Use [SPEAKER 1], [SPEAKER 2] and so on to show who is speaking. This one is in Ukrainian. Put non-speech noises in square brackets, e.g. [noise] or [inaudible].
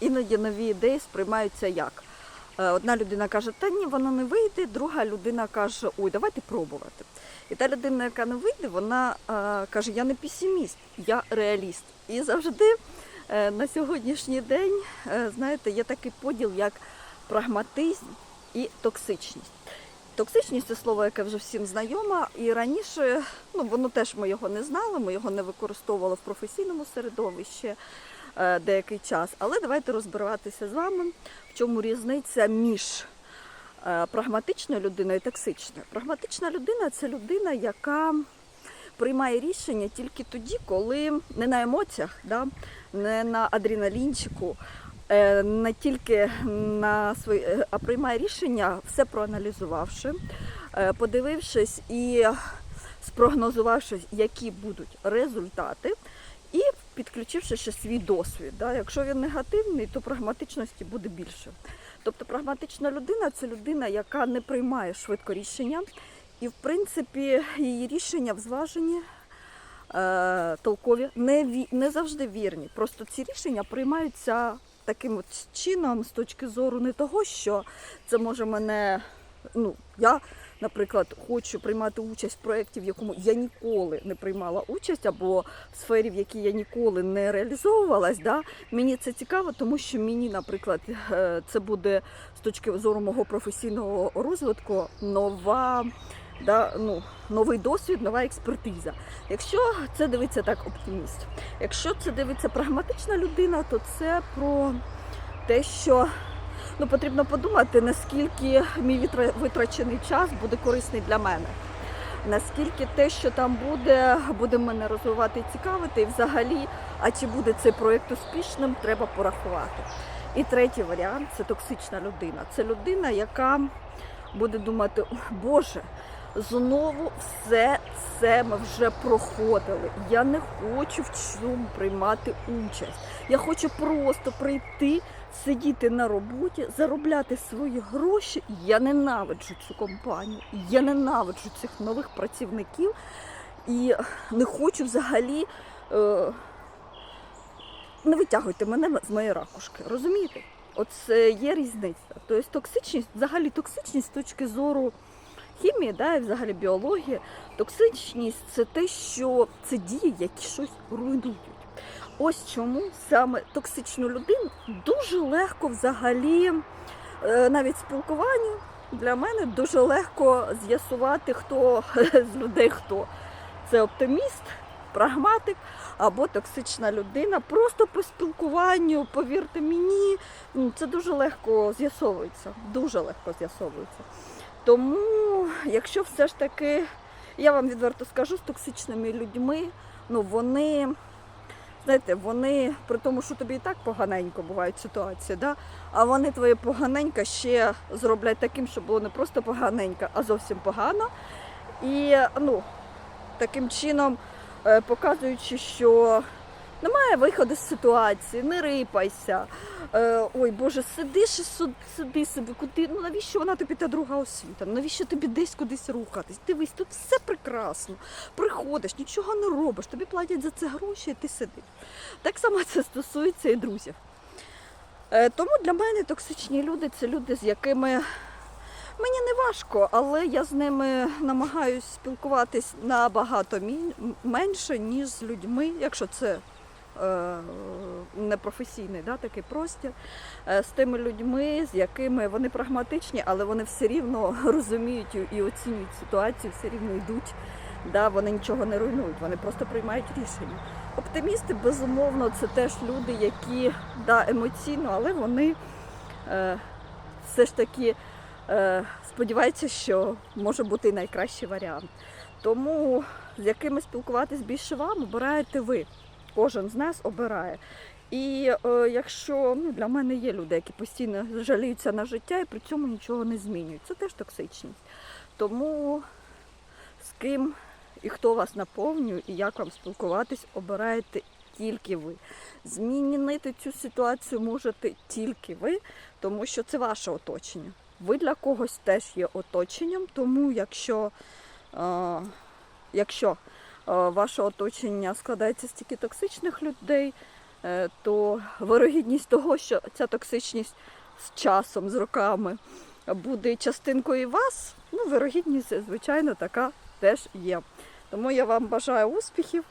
[SPEAKER 1] іноді нові ідеї сприймаються як. Е, Одна людина каже, та ні, воно не вийде, друга людина каже, ой, давайте пробувати. І та людина, яка не вийде, вона е, каже, я не песиміст, я реаліст. І завжди е, на сьогоднішній день, знаєте, є такий поділ, як прагматизм і токсичність. Токсичність це слово, яке вже всім знайоме, і раніше ну, воно теж ми його не знали, ми його не використовували в професійному середовищі деякий час. Але давайте розбиратися з вами, в чому різниця між е, прагматичною людиною і токсичною. Прагматична людина це людина, яка приймає рішення тільки тоді, коли не на емоціях, да? не на адреналінчику, е, не тільки на свої, е, а приймає рішення, все проаналізувавши, е, подивившись і спрогнозувавши, які будуть результати, підключивши ще свій досвід. Да? Якщо він негативний, то прагматичності буде більше. Тобто прагматична людина це людина, яка не приймає швидко рішення, і в принципі її рішення взважені. е, Толкові не, не завжди вірні. Просто ці рішення приймаються таким от чином з точки зору не того, що це може мене. Ну, я, наприклад, хочу приймати участь в проєкті, в якому я ніколи не приймала участь, або в сфері, в якій я ніколи не реалізовувалась. Да? Мені це цікаво, тому що мені, наприклад, е, це буде з точки зору мого професійного розвитку нова. Да, ну, новий досвід, нова експертиза. Якщо це дивиться так оптиміст, якщо це дивиться прагматична людина, то це про те, що ну, потрібно подумати, наскільки мій витрачений час буде корисний для мене. Наскільки те, що там буде, буде мене розвивати і цікавити, і взагалі, а чи буде цей проєкт успішним, треба порахувати. І третій варіант це токсична людина. Це людина, яка буде думати, Боже, знову все це ми вже проходили. Я не хочу в цьому приймати участь. Я хочу просто прийти, сидіти на роботі, заробляти свої гроші. Я ненавиджу цю компанію, я ненавиджу цих нових працівників і не хочу взагалі. Е- не витягуйте мене з моєї ракушки, розумієте? От є різниця. Тобто токсичність, взагалі токсичність з точки зору хімії, да, і взагалі біології, токсичність це те, що це дії, які щось руйнують. Ось чому саме токсичну людину дуже легко взагалі, е, навіть в спілкуванні для мене дуже легко з'ясувати, хто [laughs] з людей хто. Це оптиміст, прагматик або токсична людина. Просто по спілкуванню, повірте мені, це дуже легко з'ясовується. Дуже легко з'ясовується. Тому, якщо все ж таки, я вам відверто скажу, з токсичними людьми, ну вони, знаєте, вони, при тому, що тобі і так поганенько бувають ситуації, да? а вони твоє поганенько ще зроблять таким, щоб було не просто поганенько, а зовсім погано. І ну, таким чином, е, показуючи, що немає виходу з ситуації, не рипайся. Е, ой, Боже, сидиш і сиди собі, куди, ну навіщо вона тобі та друга освіта? Навіщо тобі десь кудись рухатись? Дивись, тут все прекрасно. Приходиш, нічого не робиш, тобі платять за це гроші, і ти сидиш. Так само це стосується і друзів. Е, тому для мене токсичні люди це люди, з якими мені не важко, але я з ними намагаюся спілкуватись набагато менше, ніж з людьми, якщо це непрофесійний да, такий простір, е, з тими людьми, з якими вони прагматичні, але вони все рівно [laughs] розуміють і- оцінюють ситуацію, все рівно йдуть. Да, вони нічого не руйнують, вони просто приймають рішення. Оптимісти, безумовно, це теж люди, які да, емоційно, але вони е, все ж таки е, сподіваються, що може бути найкращий варіант. Тому з якими спілкуватись більше вам, обираєте ви. Кожен з нас обирає. І е, якщо ну, для мене є люди, які постійно жаліються на життя і при цьому нічого не змінюють, це теж токсичність. Тому з ким і хто вас наповнює, і як вам спілкуватись, обираєте тільки ви. Змінити цю ситуацію можете тільки ви, тому що це ваше оточення. Ви для когось теж є оточенням, тому якщо, е, якщо ваше оточення складається з тільки токсичних людей, е, то вирогідність того, що ця токсичність з часом, з роками буде частинкою вас, ну, вирогідність, звичайно, така теж є. Тому я вам бажаю успіхів,